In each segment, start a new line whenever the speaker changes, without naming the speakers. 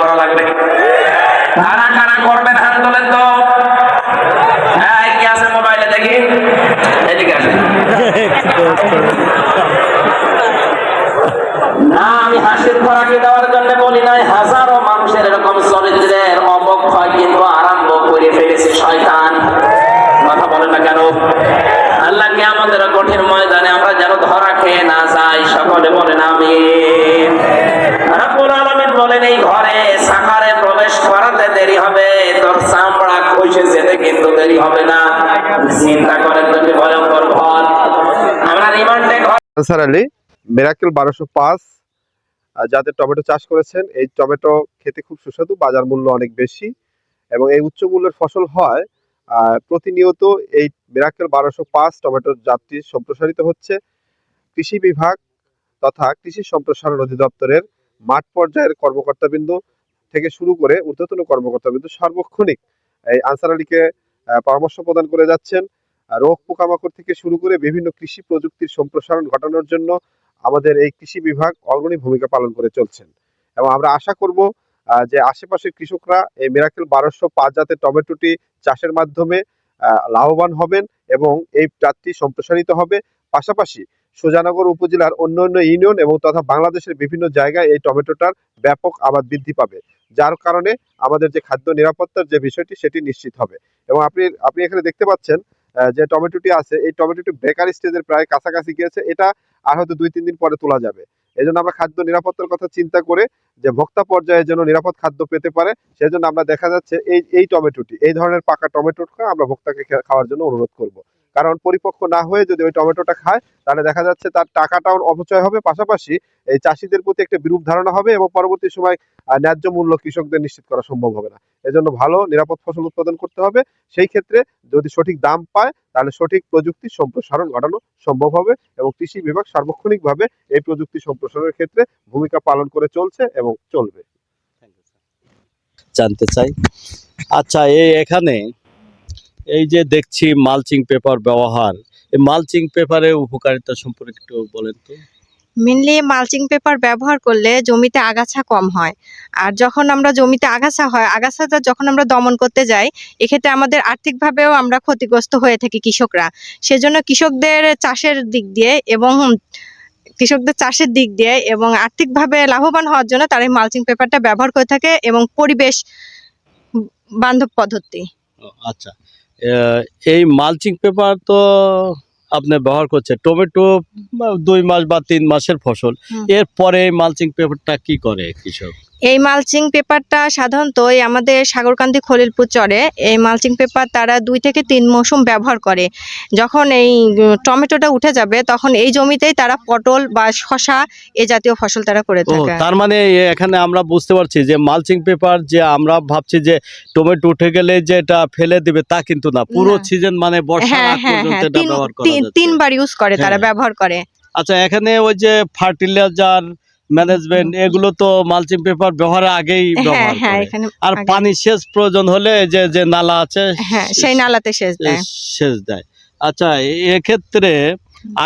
করা লাগবে। কারা কারা করবেন হাত তোলেন তো। হ্যাঁ কি আছে মোবাইলে দেখি। এদিকে বলি চরিত্রের অবক্ষয় কিন্তু আরম্ভ করে ফেলেছে শয়তান। কথা বলেন না কেন? আল্লাহকে আমাদের কঠিন ময়দানে আমরা যেন ধরা খেয়ে না যাই, সকলে বলেন আমি বলেন এই ঘরে প্রবেশ করাতে দেরি হবে। তোর চামড়া যেতে কিন্তু দেরি হবে না। চিন্তা করেন তুমি ভয়ঙ্কর আমরা রিমান্ডে
আনসার আলী মেরাকেল বারোশো পাঁচ যাদের টমেটো চাষ করেছেন, এই টমেটো খেতে খুব সুস্বাদু, বাজার মূল্য অনেক বেশি এবং এই উচ্চ মূল্যের ফসল হয় প্রতিনিয়ত এই মেরাকেল বারোশো পাঁচ টমেটোর জাতটি সম্প্রসারিত হচ্ছে। কৃষি বিভাগ তথা কৃষি সম্প্রসারণ অধিদপ্তরের মাঠ পর্যায়ের কর্মকর্তাবৃন্দ থেকে শুরু করে ঊর্ধ্বতন কর্মকর্তাবৃন্দ সার্বক্ষণিক এই আনসার আলীকে পরামর্শ প্রদান করে যাচ্ছেন। রোগ পোকামাকড় থেকে শুরু করে বিভিন্ন কৃষি প্রযুক্তির সম্প্রসারণ ঘটানোর জন্য আমাদের এই কৃষি বিভাগ অগ্রণী ভূমিকা পালন করে চলছেন। এবং আমরা আশা করব যে আশেপাশের কৃষকরা এই মেরাকেল বারোশো পাঁচ জাতের টমেটোটি চাষের মাধ্যমে লাভবান হবেন এবং এই জাতটি সম্প্রসারিত হবে। পাশাপাশি সুজানগর উপজেলার অন্য অন্য ইউনিয়ন এবং তথা বাংলাদেশের বিভিন্ন জায়গায় এই টমেটোটার ব্যাপক আবাদ বৃদ্ধি পাবে। যার কারণে আমাদের যে খাদ্য নিরাপত্তার যে বিষয়টি, সেটি নিশ্চিত হবে। এবং আপনি আপনি এখানে দেখতে পাচ্ছেন যে টমেটোটি আছে, এই টমেটোটি বেকার স্টেজের প্রায় কাছাকাছি গিয়েছে। এটা আর হয়তো দুই, তিন দিন পরে তোলা যাবে। এই জন্য আমরা খাদ্য নিরাপত্তার কথা চিন্তা করে যে ভোক্তা পর্যায়ে যেন নিরাপদ খাদ্য পেতে পারে, সেজন্য আমরা দেখা যাচ্ছে এই এই টমেটোটি, এই ধরনের পাকা টমেটোটা আমরা ভোক্তাকে খাওয়ার জন্য অনুরোধ করব। কারণ পরিপক্ক না হয়ে যদি ওই টমেটোটা খায়, তাহলে দেখা যাচ্ছে তার টাকাটাও অপচয় হবে। পাশাপাশি এই চাষিদের প্রতি একটা বিরূপ ধারণা হবে এবং পরবর্তী সময় ন্যায্য মূল্য কৃষকদের নিশ্চিত করা সম্ভব হবে না। এজন্য ভালো, নিরাপদ ফসল উৎপাদন করতে হবে। সেই ক্ষেত্রে যদি সঠিক দাম পায়, তাহলে সঠিক প্রযুক্তি সম্প্রসারণ ঘটানো সম্ভব হবে এবং কৃষি বিভাগ সার্বক্ষণিকভাবে এই প্রযুক্তি সম্প্রসারণের ক্ষেত্রে ভূমিকা পালন করে চলছে এবং চলবে।
জানতে চাই। আচ্ছা এই এখানে এই যে দেখছি মালচিং পেপার ব্যবহার এই মালচিং পেপারের উপকারিতা সম্পর্কে একটু বলেন তো।
মেনলি মালচিং পেপার ব্যবহার করলে জমিতে আগাছা কম হয়। আর যখন আমরা জমিতে আগাছা হয় আগাছাটা যখন আমরা দমন করতে যাই এক্ষেত্রে আমাদের আর্থিকভাবেও আমরা ক্ষতিগ্রস্ত হয়ে থাকি কৃষকরা। সেজন্য কৃষকদের চাষের দিক দিয়ে এবং কৃষকদের চাষের দিক দিয়ে এবং আর্থিকভাবে লাভবান হওয়ার জন্য তারা এই মালচিং পেপারটা ব্যবহার করে থাকে এবং পরিবেশ বান্ধব পদ্ধতি।
আচ্ছা। এই মালচিং পেপার তো আপনি ব্যবহার করছে টমেটো দুই মাস বা তিন মাসের ফসল। এরপরে এই মালচিং পেপারটা কি করে কৃষক?
এই মালচিং পেপারটা সাধারণত এই আমাদের সাগরকান্দি খলিলপুর চরে এই মালচিং পেপার তারা দুই থেকে তিন মৌসুম ব্যবহার করে। যখন এই টমেটোটা উঠে যাবে তখন এই জমিতেই তারা পটল বা শশা এ জাতীয় ফসল তারা করে থাকে।
তার মানে এখানে আমরা বুঝতে পারছি যে মালচিং পেপার যে আমরা ভাবছি যে টমেটো উঠে গেলে যে এটা ফেলে দিবে তা কিন্তু না। পুরো সিজন মানে বর্ষার
হ্যাঁ হ্যাঁ হ্যাঁ। তিনবার ইউজ করে তারা। ব্যবহার করে।
আচ্ছা এখানে ওই যে ফার্টিলাইজার ম্যানেজমেন্ট এগুলো তো মালচিং পেপার ব্যবহারের আগেই
হ্যাঁ
ব্যবহার
হ্যাঁ
করে। আর পানি সেচ প্রয়োজন হলে যে যে নালা আছে
হ্যাঁ সেই নালাতে সেচ দেয়।
সেচ দেয়। আচ্ছা এক্ষেত্রে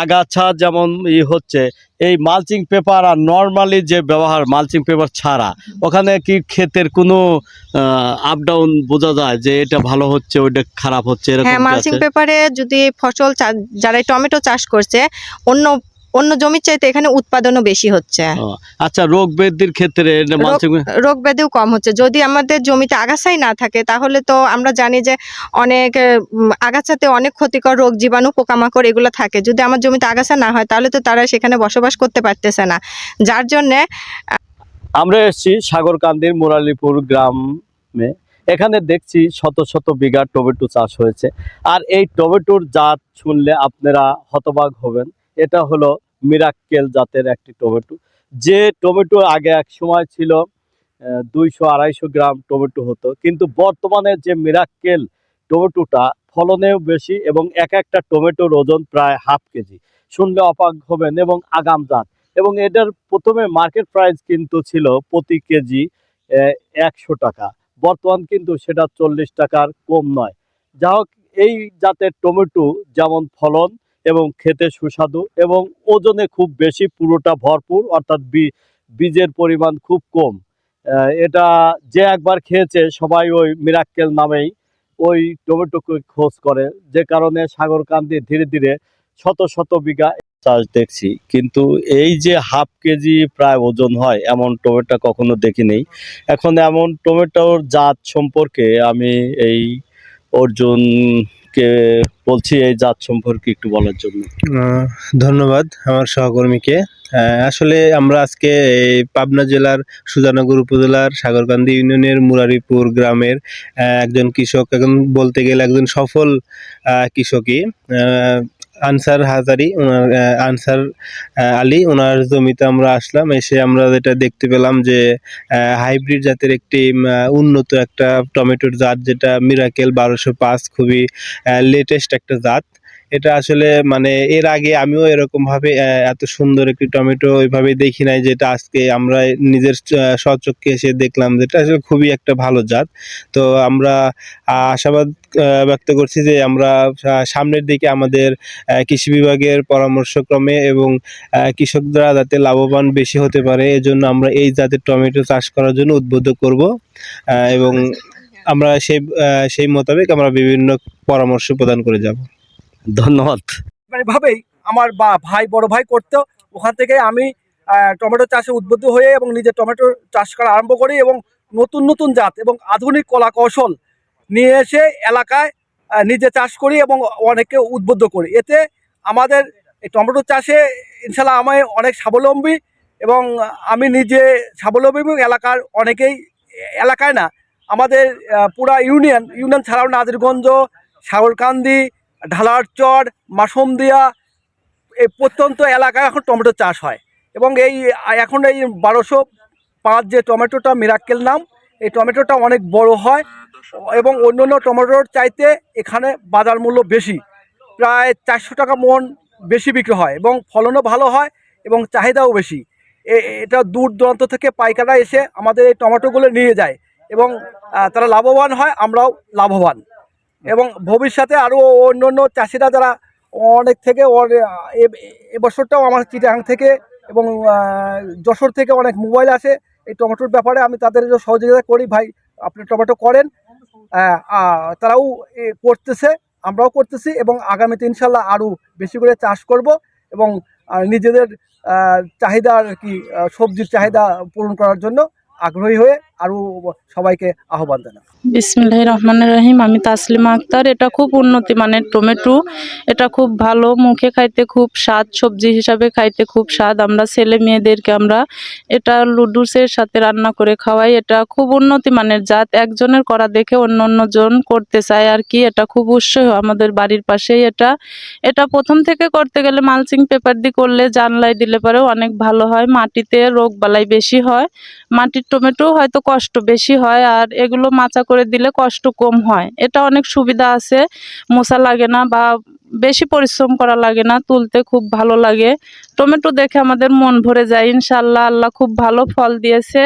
আগাছা যেমন ই হচ্ছে এই মালচিং পেপার আর নর্মালি যে ব্যবহার মালচিং পেপার ছাড়া ওখানে কি ক্ষেতের কোনো আপ ডাউন বোঝা যায় যে এটা ভালো হচ্ছে ওইটা খারাপ হচ্ছে এরকম
মালচিং পেপারে যদি ফসল যারা টমেটো চাষ করছে অন্য অন্য জমির চাইতে এখানে উৎপাদনও বেশি হচ্ছে।
আচ্ছা রোগ বৃদ্ধির ক্ষেত্রে
রোগ- ব্যাধিও কম হচ্ছে। যদি আমাদের জমিতে আগাছাই না থাকে তাহলে তো আমরা জানি যে অনেক আগাছাতে অনেক ক্ষতিকর রোগ জীবাণু পোকামাকড় এগুলো থাকে। যদি আমার জমিতে আগাছা না হয় তাহলে তো তারা সেখানে বসবাস করতে পারতেছে না। যার জন্যে
আমরা এসেছি সাগরকান্দির মুরালিপুর গ্রামে। এখানে দেখছি শত শত বিঘা টমেটো চাষ হয়েছে। আর এই টমেটোর জাত শুনলে আপনারা হতবাক হবেন। এটা হলো মিরাক্কেল জাতের একটি টমেটো। যে টমেটো আগে এক সময় ছিল দুইশো আড়াইশো গ্রাম টমেটো হতো। কিন্তু বর্তমানে যে মিরাক্কেল টমেটোটা ফলনেও বেশি এবং এক একটা টমেটোর ওজন প্রায় হাফ কেজি। শুনলে অপাক হবেন এবং আগাম জাত। এবং এটার প্রথমে মার্কেট প্রাইস কিন্তু ছিল প্রতি কেজি একশো টাকা। বর্তমান কিন্তু সেটা চল্লিশ টাকার কম নয়। যা হোক এই জাতের টমেটো যেমন ফলন এবং খেতে সুস্বাদু এবং ওজনে খুব বেশি, পুরোটা ভরপুর, অর্থাৎ বীজের পরিমাণ খুব কম। এটা যে একবার খেয়েছে সবাই ওই মিরাক্কেল নামেই ওই টমেটোকে খোঁজ করে, যে কারণে সাগরকান্দি ধীরে ধীরে শত শত বিঘা চাষ দেখছি। কিন্তু এই যে হাফ কেজি প্রায় ওজন হয়, এমন টমেটো কখনো দেখিনি। এখন এমন টমেটোর জাত সম্পর্কে আমি এই অর্জুনকে বলছি এই জাত সম্পর্কে একটু বলার জন্য।
ধন্যবাদ আমার সহকর্মীকে। আসলে আমরা আজকে এই পাবনা জেলার সুজানগর উপজেলার সাগরকান্দি ইউনিয়নের মুরারিপুর গ্রামের একজন কৃষক এখন বলতে গেলে একজন সফল কৃষকই। আনসার হাজারি ওনার আনসার আলী ওনার জমিতে আমরা আসলাম, এসে আমরা যেটা দেখতে পেলাম যে হাইব্রিড জাতের একটি উন্নত একটা টমেটোর জাত, যেটা মিরাকেল বারোশো পাঁচ, খুবই লেটেস্ট একটা জাত। এটা আসলে মানে এর আগে আমিও এরকম ভাবে এত সুন্দর একটি টমেটো ওইভাবে দেখি নাই, যেটা আজকে আমরা নিজের স্বচক্ষে এসে দেখলাম, যেটা আসলে খুবই একটা ভালো জাত। তো আমরা আশাবাদ ব্যক্ত করছি যে আমরা সামনের দিকে আমাদের কৃষি বিভাগের পরামর্শক্রমে এবং কৃষকরা যাতে লাভবান বেশি হতে পারে এজন্য আমরা এই জাতের টমেটো চাষ করার জন্য উদ্বুদ্ধ করব। এবং আমরা সেই সেই মোতাবেক আমরা বিভিন্ন পরামর্শ প্রদান করে যাব।
ধন্যবাদ।
মানে ভাবেই আমার বা ভাই বড় ভাই করতো ওখান থেকে আমি টমেটো চাষে উদ্বুদ্ধ হয়ে এবং নিজে টমেটো চাষ করা আরম্ভ করি এবং নতুন নতুন জাত এবং আধুনিক কলা কৌশল নিয়ে এসে এলাকায় নিজে চাষ করি এবং অনেককে উদ্বুদ্ধ করি। এতে আমাদের এই টমেটো চাষে ইনশাল্লাহ আমি অনেক স্বাবলম্বী এবং আমি নিজে স্বাবলম্বী এবং এলাকার অনেকেই, এলাকায় না, আমাদের পুরা ইউনিয়ন ইউনিয়ন ছাড়াও নাজিরগঞ্জ, সাগরকান্দি, ঢালারচর, মাসমদিয়া, এই প্রত্যন্ত এলাকায় এখন টমেটো চাষ হয়। এবং এই, এখন এই বারোশো পাঁচ যে টমেটোটা মিরাক্কেল নাম, এই টমেটোটা অনেক বড় হয়। এবং অন্য অন্য টমেটোর চাইতে এখানে বাজার মূল্য বেশি। প্রায় চারশো টাকা মন বেশি বিক্রি হয় এবং ফলনও ভালো হয় এবং চাহিদাও বেশি। এটা দূর দূরান্ত থেকে পাইকাররা এসে আমাদের এই টমেটোগুলো নিয়ে যায় এবং তারা লাভবান হয়, আমরাও লাভবান। এবং ভবিষ্যতে আরও অন্য অন্য চাষিরা যারা অনেক থেকে এবছরটাও আমার চিটাং থেকে এবং যশোর থেকে অনেক মোবাইল আসে, এই টমেটোর ব্যাপারে আমি তাদের সহযোগিতা করি। ভাই, আপনি টমেটো করেন তারাও করতেছে, আমরাও করতেছি এবং আগামীতে ইনশাল্লাহ আরও বেশি করে চাষ করব এবং নিজেদের চাহিদা আর কি সবজির চাহিদা পূরণ করার জন্য আগ্রহী হয়ে আরও সবাইকে আহ্বান জানাই
বিসমিল্লাহির রহমানির রহিম, আমি তাসলিমা আক্তার। এটা খুব উন্নতি মানের টমেটো। এটা খুব ভালো মুখে খাইতে খুব স্বাদ, সবজি হিসাবে খাইতে খুব স্বাদ। আমরা ছেলে মেয়েদেরকে আমরা এটা লুডুসের সাথে রান্না করে খাওয়াই। এটা খুব উন্নতি মানের জাত। একজনের করা দেখে অন্য অন্য জন করতে চায় আর কি। এটা খুব উৎসাহ আমাদের বাড়ির পাশেই এটা। এটা প্রথম থেকে করতে গেলে মালচিং পেপার দিয়ে করলে জানলায় দিলে পরেও অনেক ভালো হয়। মাটিতে রোগ বালাই বেশি হয়। মাটির টমেটো হয়তো কষ্ট বেশি হয় আর এগুলো মাচা করে দিলে কষ্ট কম হয়। এটা অনেক সুবিধা আছে মশা লাগে না বা বেশি পরিশ্রম করা লাগে না, তুলতে খুব ভালো লাগে। টমেটো দেখে আমাদের মন ভরে যায় ইনশাল্লাহ আল্লাহ খুব ভালো ফল দিয়েছে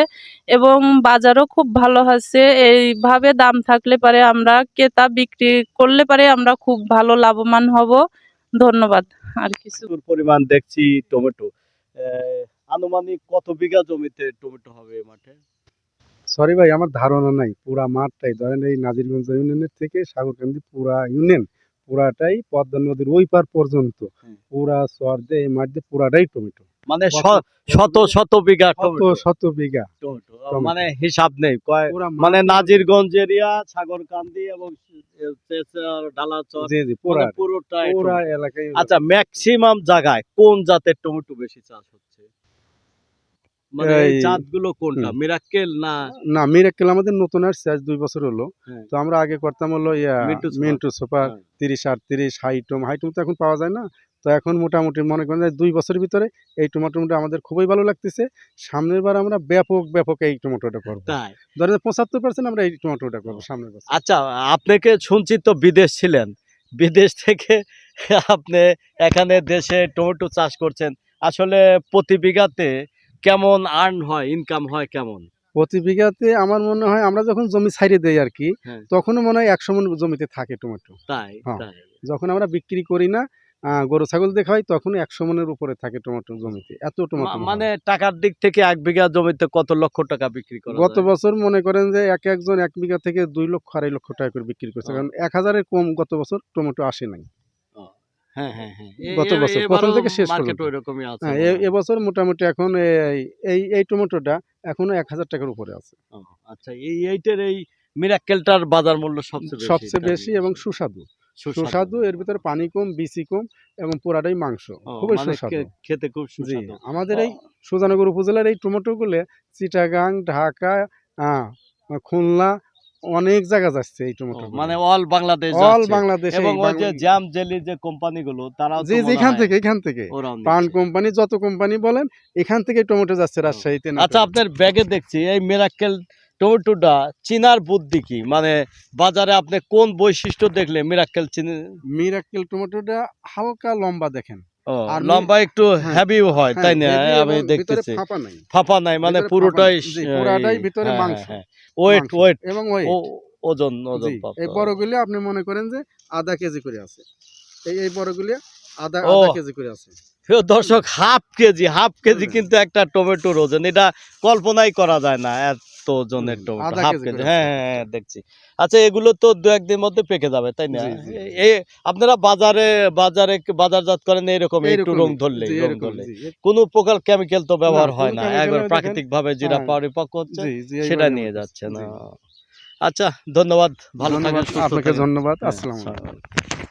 এবং বাজারও খুব ভালো আছে। এইভাবে দাম থাকলে পারে আমরা, ক্রেতা বিক্রি করলে পারে আমরা খুব ভালো লাভবান হব। ধন্যবাদ। আর কিছু
পরিমাণ দেখছি টমেটো। আনুমানিক কত বিঘা জমিতে টমেটো হবে মাঠে?
সরি ভাই আমার ধারণা নাই। পুরা মাঠটাই ধরেন এই নাজিরগঞ্জ ইউনিয়নের থেকে সাগরকান্দি পুরা ইউনিয়ন পুরাটাই পদ্মা নদীর ওই পার পর্যন্ত। পুরা চর দিয়ে এই মাঠ দিয়ে পুরাটাই টমেটো
মানে শত শত বিঘা
শত শত বিঘা।
মানে হিসাব নেই। মানে নাজিরগঞ্জ এরিয়া সাগরকান্দি এবং মানে আচ্ছা ম্যাক্সিমাম জায়গায় কোন জাতের টমেটো বেশি চাষ হচ্ছে? মানে এই
এই-
জাতগুলো কোনটা? মিরাক্কেল না
না মিরাক্কেল আমাদের নতুন আসছে আজ দুই বছর হলো।
হ্যাঁ।
তো আমরা আগে করতাম হলো ইয়া
মিন্টু সুপার। হ্যাঁ।
তিরিশ আটত্রিশ হাইটম হাইটম তো এখন পাওয়া যায় না। তো এখন মোটামুটি মনে করেন দুই বছরের ভিতরে এই টমেটোটা আমাদের খুবই ভালো লাগতেছে। সামনের বার আমরা ব্যাপক ব্যাপক এই টমেটোটা করব। ধরেন পঁচাত্তর পার্সেন্ট আমরা এই টমেটোটা করব সামনের বছর।
আচ্ছা আপনাকে শুনছি তো বিদেশ ছিলেন। বিদেশ থেকে আপনি এখানে দেশে টমেটো চাষ করছেন। আসলে প্রতি বিঘাতে কেমন আর্ন হয় ইনকাম হয় কেমন?
প্রতি বিঘাতে আমার মনে হয় আমরা যখন জমি ছাইড়ে দেই আর কি
হ্যাঁ।
তখনও মনে হয় একশো মন জমিতে থাকে টমেটো
তাই
হ্যাঁ। যখন আমরা বিক্রি করি না গরু ছাগল দিয়ে খাওয়াই তখন একশো মনের উপরে থাকে টমেটো জমিতে এত টমেটো
মানে টাকার দিক থেকে এক বিঘা জমিতে কত লক্ষ টাকা বিক্রি করা
গত বছর মনে করেন যে এক একজন এক বিঘা থেকে দুই লক্ষ আড়াই লক্ষ টাকা করে বিক্রি করছে কারণ এক হাজারের কম গত বছর টমেটো আসে নাই।
হ্যাঁ হ্যাঁ হ্যাঁ।
গত বছর, প্রথম থেকে শেষ
মার্কেট ওইরকমই আছে
হ্যাঁ এ- এবছর মোটামুটি এখন এই- এই টমেটোটা এখনও এক হাজার টাকার উপরে আছে।
আচ্ছা এই এইটার এই মিরাক্কেলটার বাজার মূল্য সবচেয়ে বেশি
সবচেয়ে বেশি এবং সুস্বাদু।
সুস্বাদু।
এর ভিতরে পানি কম বিচি কম এবং পুরাটাই মাংস। খুবই
মানে
সুস্বাদু।
খেতে খুব সুস্বাদু।
আমাদের এই সুজানগর উপজেলার এই টমেটো গুলো চিটাগাং ঢাকা আহ, খুলনা অনেক জায়গা যাচ্ছে এই টমেটো
মানে অল বাংলাদেশ
অল বাংলাদেশ
এবং ওই যে জ্যাম জেলি যে কোম্পানিগুলো তারাও তো
জি যেখান থেকে এখান থেকে। পান কোম্পানি যত কোম্পানি বলেন এখান থেকে টমেটো যাচ্ছে রাজশাহীতে
আচ্ছা আপনার ব্যাগে দেখছি এই মিরাক্কেল টমেটোটা চিনার বুদ্ধি কি? মানে বাজারে আপনি কোন বৈশিষ্ট্য দেখলে মিরাক্কেল চিনি
মিরাক্কেল টমেটোটা হালকা লম্বা দেখেন।
ও, লম্বা একটু
হ্যাঁ,
হ্যাভিও হয়
হ্যাঁ,
তাই না? আমি দেখতেছি।
ফাঁপা নাই।
মানে পুরোটাই
পুরাটাই ভিতরে মাংস।
ওয়েট ওয়েট
এবং
ওজন ওজন।
এই বড়গুলি আপনি মনে করেন যে আধা কেজি করে আছে। এই এই বড়গুলি আধা আধা কেজি করে আছে।
দর্শক হাফ কেজি হাফ কেজি কিন্তু একটা টমেটোর ওজন। এটা কল্পনাই করা যায় না। এত ওজনের টমেটো হাফ
কেজি
কেজি হ্যাঁ হ্যাঁ হ্যাঁ, দেখছি। আচ্ছা এগুলো তো দু একদিনের মধ্যে পেকে যাবে তাই না। আপনারা বাজারে বাজারে বাজারজাত করেন এরকম একটু রং ধরলে রং ধরলে কোনো প্রকার কেমিক্যাল তো ব্যবহার হয় না। একবার প্রাকৃতিক ভাবে যেটা
হ্যাঁ।
পরিপক্ক হচ্ছে সেটা নিয়ে যাচ্ছে না আচ্ছা ধন্যবাদ ভালো সুস্থ
আপনাকে ধন্যবাদ
হ্যাঁ, আসসালামু আলাইকুম।